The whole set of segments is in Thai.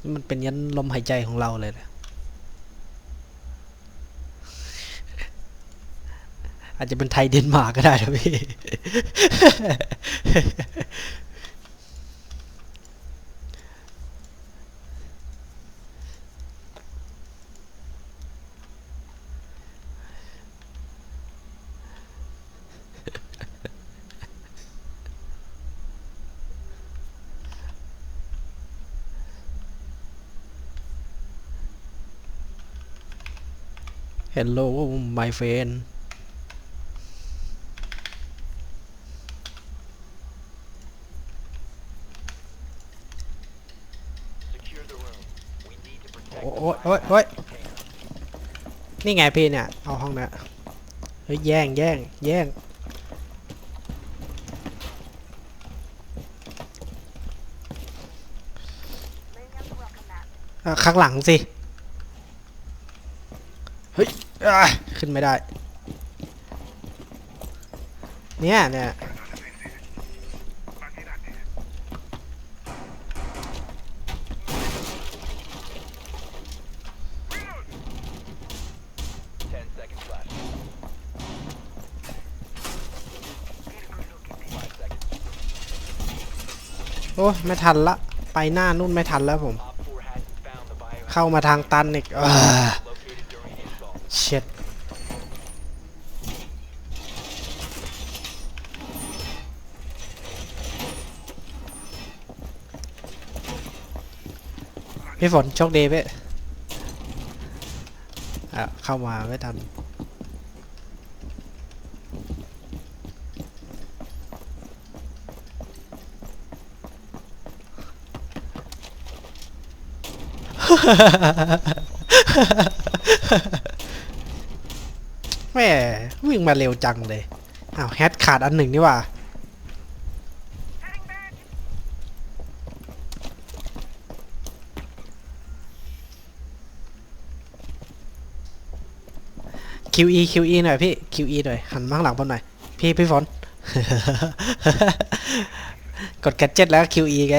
นี่มันเป็นยันลมหายใจของเราเลยนะอาจจะเป็นไทยเดนมาร์กก็ได้นะพี่ Hello my friend Secure the room. We need to protect โอ้ the โอ้โอ้ยโอ้ย container. นี่ไงพี่เนี่ย เอาห้องเนี้ยเฮ้ยแย่งแย่งแย่งอะข้างหลังสิ เฮ้ย อะขึ้นไม่ได้ เนี่ยเนี่ยโอ้ไม่ทันละ ไปหน้านู่นไม่ทันแล้วผม เข้ามาทางตันอีกอ่า located during install. เช็ด พี่ฝนโชคดีพี่อะเข้ามาไม่ทันแม่วิ่งมาเร็วจังเลย อ้าว แฮตขาดอันหนึ่งนี่ว่า QE QE หน่อยพี่ QE หน่อยหันมาข้างหลังผมหน่อยพี่พี่ฝนกดแกดเจ็ตแล้ว QE ไง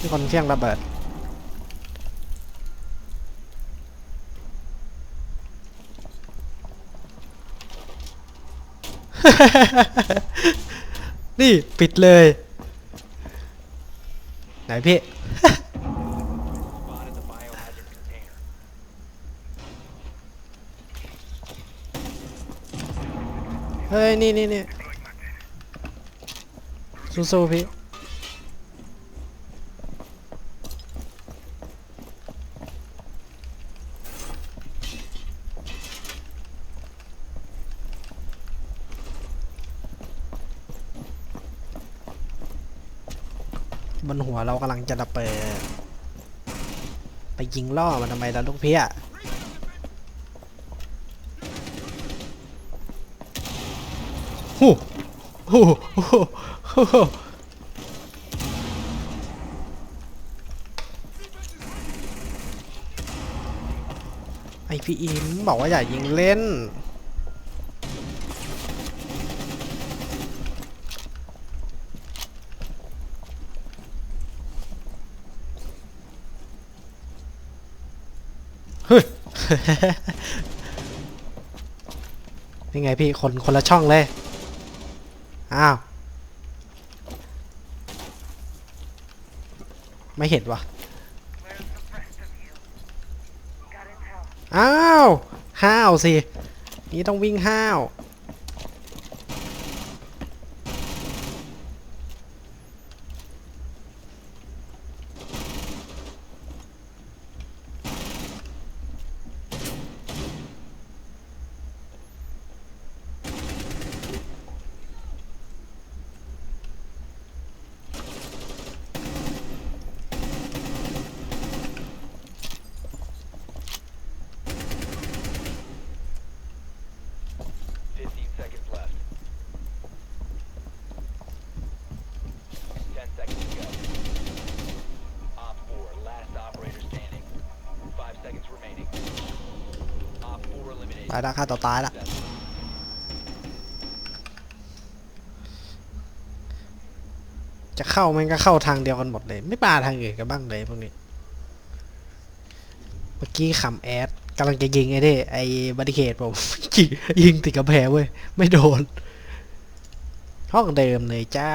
มีคนเฟี้ยงระเบิดนี่ ปิดเลย ไหนพี่ เฮ้ย นี่นี่นี่สู้ๆพี่ บนหัวเรากำลังจะระเบิดไปยิงล่อมันทำไมล่ะลูกพี่อะฮู้ฮู้ฮู้ฮู้ไอพีอิมบอกว่าอย่ายิงเล่น เฮ้ย นี่ไงพี่คนคนละช่องเลย อ้าว ไม่เห็นวะอ้าว ห้าวสิ นี่ต้องวิ่งห้าว ไปละค่าต่อตายละจะเข้ามันก็เข้าทางเดียวกันหมดเลย ไม่ปาทางอื่นกันบ้างเลยพวกนี้ เมื่อกี้ขำแอดกำลังจะยิงไอ้เด้ไอ้บัติเคตผมยิงยิงติดกระแพงเว้ย ไม่โดน ห้องเดิมเลยจ้า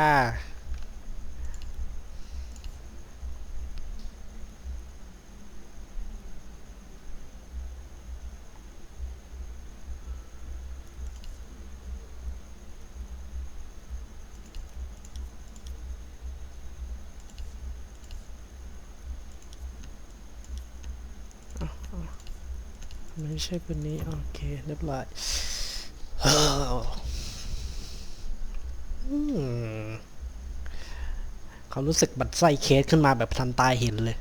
ไม่ใช่คนนี้ โอเคเรียบร้อยเขารู้สึกบัดไส้เคสขึ้นมาแบบทันตายเห็นเลย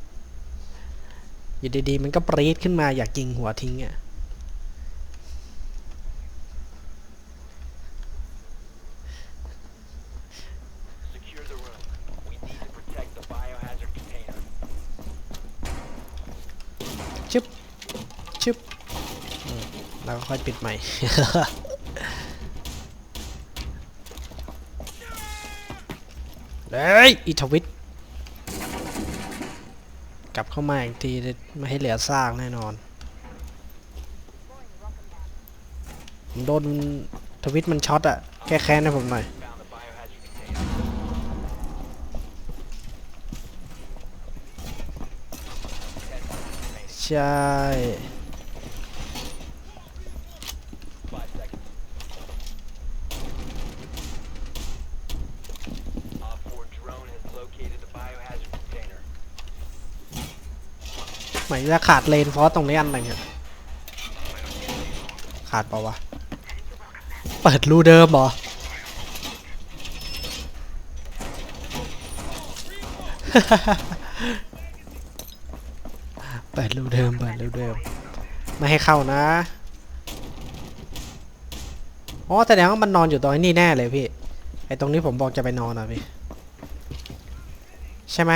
อยู่ดีๆ มันก็ปรีดขึ้นมาอยากยิงหัวทิ้งอะชึบชึบ แล้วก็ค่อยปิดใหม่ เฮ้ยอีทวิตกลับเข้ามาอีกทีไม่ให้เหลือซากแน่นอน ผมโดนทวิตมันช็อตอะแก้แค้นให้ผมหน่อยใช่ จะขาดเลนฟอสตรงนี้อันหนึ่งอะขาดเปล่าวะ เปิดรูเดิมเหรอ เปิดรูเดิม เปิดรูเดิม ไม่ให้เข้านะ อ๋อแสดงว่ามันนอนอยู่ตรงนี้แน่เลยพี่ ไอตรงนี้ผมบอกจะไปนอนอะพี่ ใช่ไหม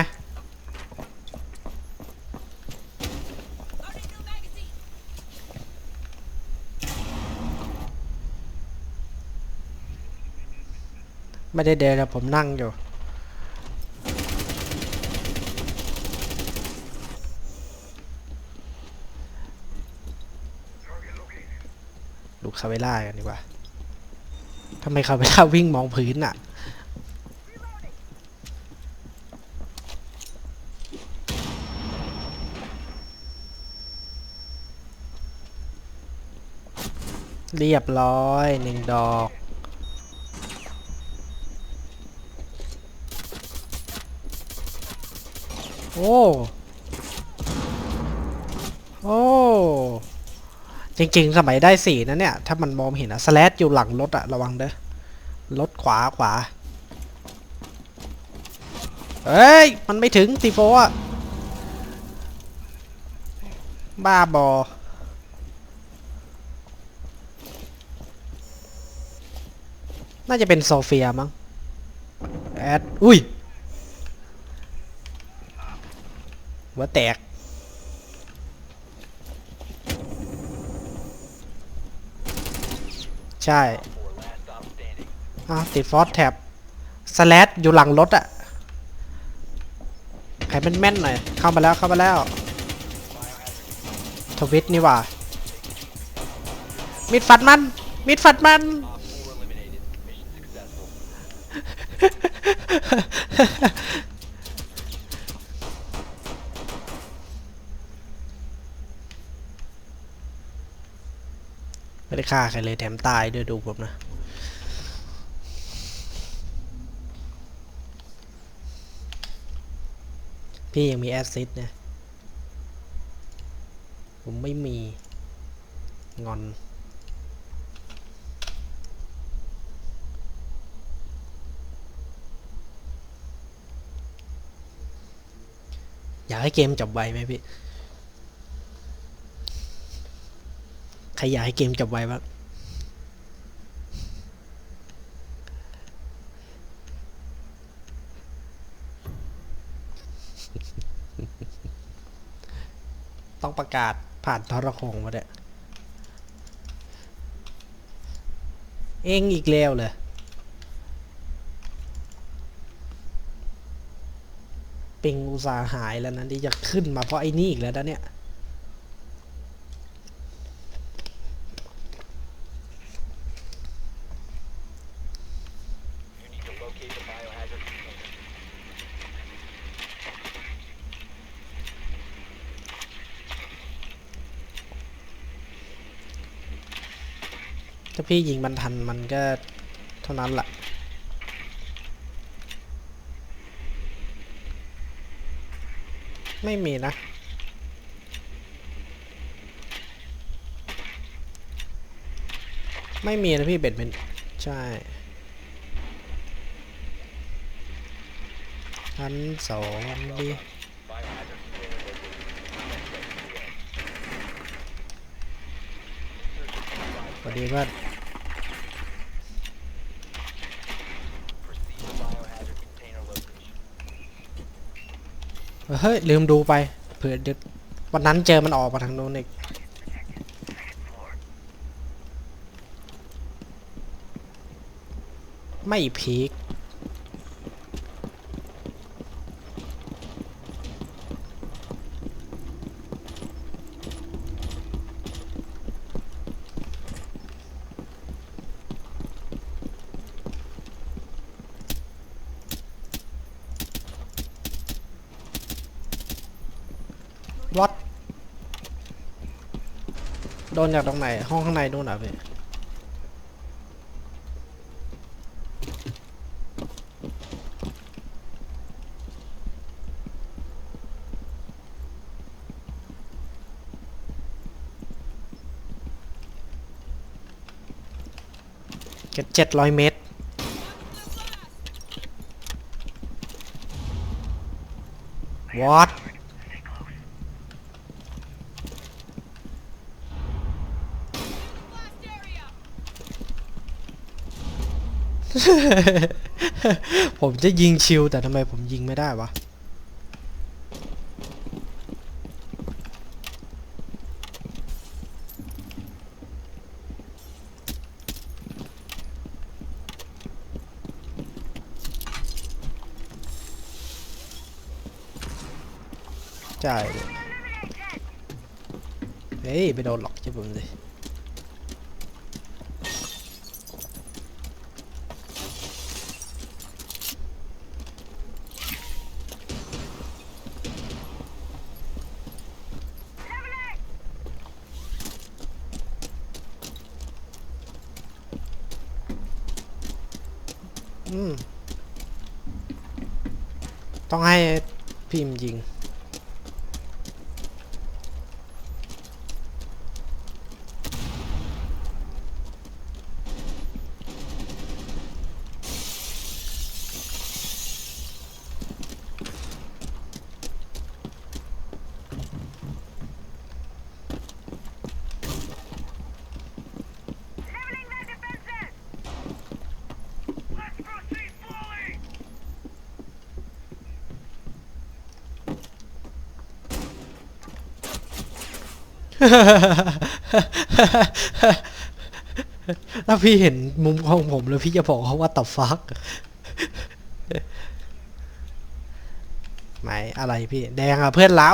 ไม่ได้เดินนะผมนั่งอยู่ ลูกคาเวล่ากันดีกว่าทำไมคาเวล่าวิ่งมองพื้นอะเรียบร้อยหนึ่งดอก โอ้ โอ้ จริง ๆ สมัยได้สีนะเนี่ย ถ้ามันมองเห็นอะสแลดอยู่หลังรถอะระวังเด้อรถขวาขวา เฮ้ย มันไม่ถึงตีโฟอะบ้าบอน่าจะเป็นโซเฟียมั้ง แอด อุ้ย หัวแตก ใช่อ้าวติดฟอสแท็บสแลดอยู่หลังรถอะใครเป็นแม่นๆหน่อย เข้ามาแล้วเข้ามาแล้วทวิตนี่ว่า มิดฟัดมัน มิดฟัดมัน ไม่ได้ฆ่าใครเลยแถมตายด้วยดูผมนะพี่ยังมีแอสซิดนะผมไม่มีงอนอยากให้เกมจบไวไหมพี่ ใครอยากให้เกมจบไวบ้างต้องประกาศผ่านทรโขงมาเด้เองอีกแล้วเลยปิงอุตสาหายแล้วนะที่จะขึ้นมาเพราะไอ้นี่อีกแล้วนะเนี่ย ถ้าพี่ยิงมันทันมันก็เท่านั้นแหละไม่มีนะ ไม่มีนะพี่เบ็ดเป็นใช่ชั้นสองดีสวัสดีเพื่อน เฮ้ย ลืมดูไป เผื่อเดี๋ยววันนั้นเจอมันออกมาทางโน้นอีกไม่พีควัด โดนจากตรงไหน ห้องข้างในนู่นเหรอะพี่เก็บเจ็ดร้อยเมตร what ผมจะยิงชิวแต่ทำไมผมยิงไม่ได้วะใช่เฮ้ย ไปโดนหลอกใช่ผมสิ ต้องให้พิมพ์ยิง ถ้าพี่เห็นมุมของผมแล้วพี่จะบอกเขาว่าตับฟักไม่อะไรพี่ แดงอะเพื่อนเรา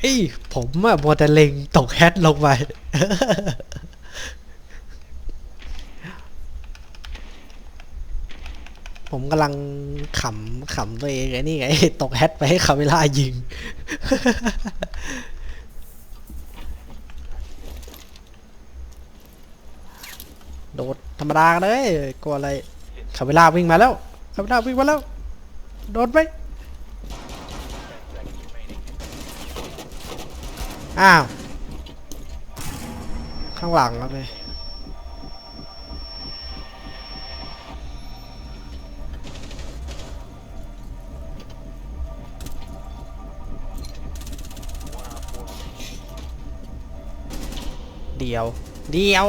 เอ้ยผมอะมัวแต่เล็งตกแฮตลงไปผมกำลังขำขำตัวเองไอ้นี่ไง ตกแฮตไปให้คาเวลายิง โดดธรรมดาเลยกลัวอะไรคาเวลาวิ่งมาแล้วคาเวลาวิ่งมาแล้ว โดดไปอ้าว ข้างหลังแล้วไปเดียว เดียว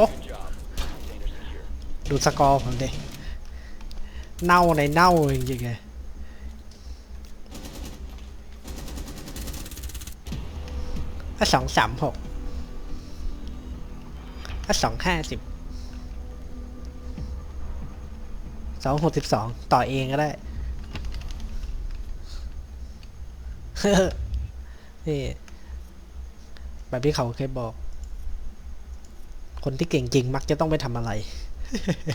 ดูสกอร์ผมดิ เน่าในเน่าจริงๆไงถ้าสองสามหกถ้าสองห้าสิบสองหกสิบสองต่อเองก็ได้ นี่แบบที่เขาเคยบอก คนที่เก่งจริงมักจะต้องไปทำอะไร yeah